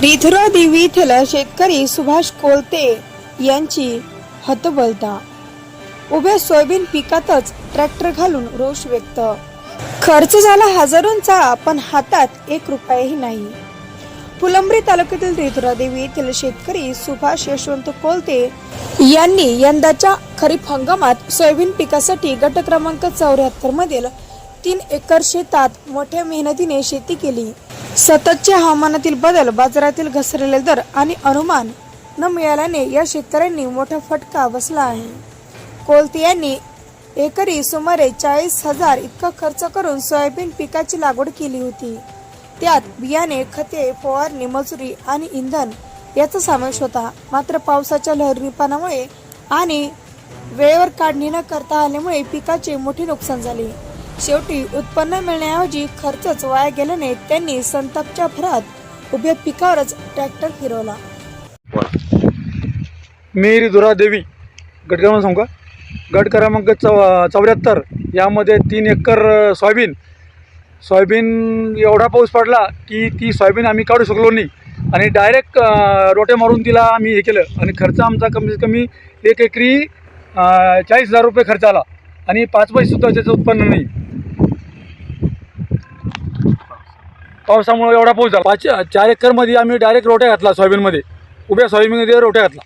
रिधुरा देवी येथील शेतकरी सुभाष कोलते यांची हतबलता. उभ्या सोयाबीन पिकातच ट्रॅक्टर घालून रोष व्यक्त. खर्च झाला हजारोंचा पण हातात एक रुपयाही नाही. फुलंब्री तालुक्यातील रिधुरा देवी येथील शेतकरी सुभाष यशवंत कोलते यांनी यंदाच्या खरीप हंगामात सोयाबीन पिकासाठी गट क्रमांक चौऱ्याहत्तर मधील तीन एकर शेतात मोठ्या मेहनतीने शेती केली. सततचे हवामानातील बदल बाजारातील घसरलेले दर आणि अनुमान न मिळाल्याने या शेतकऱ्यांनी मोठा फटका बसला आहे. कोलते यांनी एकरी सुमारे चाळीस हजार इतका खर्च करून सोयाबीन पिकाची लागवड केली होती. त्यात बियाणे खते फवारणी मजुरी आणि इंधन याचा समावेश होता. मात्र पावसाच्या लहरीपणामुळे आणि वेळेवर काढणी न करता आल्यामुळे पिकाचे मोठे नुकसान झाले. शेवटी उत्पन्न मिळण्याऐवजी खर्चच वाया गेल्याने त्यांनी संतापच्या भरात उभ्या पिकावरच ट्रॅक्टर फिरवला. मी रिधुरा देवी गट क्रमांक सांगू का? गट क्रमांक चौ चौऱ्याहत्तर यामध्ये तीन एकर सोयाबीन. सोयाबीन एवढा पाऊस पडला की ती सोयाबीन आम्ही काढू शकलो नाही. आणि डायरेक्ट रोटे मारून तिला आम्ही हे केलं. आणि खर्च आमचा कमीत कमी एक एकरी चाळीस हजार रुपये खर्च आला. आणि पाच पैसेसुद्धा त्याचं उत्पन्न नाही. पावसामुळे एवढा पाऊस झाला. पाच चार एकरमध्ये आम्ही डायरेक्ट रोट्या घातला सोयाबीनमध्ये. उभ्या सोयाबीनमध्ये रोट्या घातला.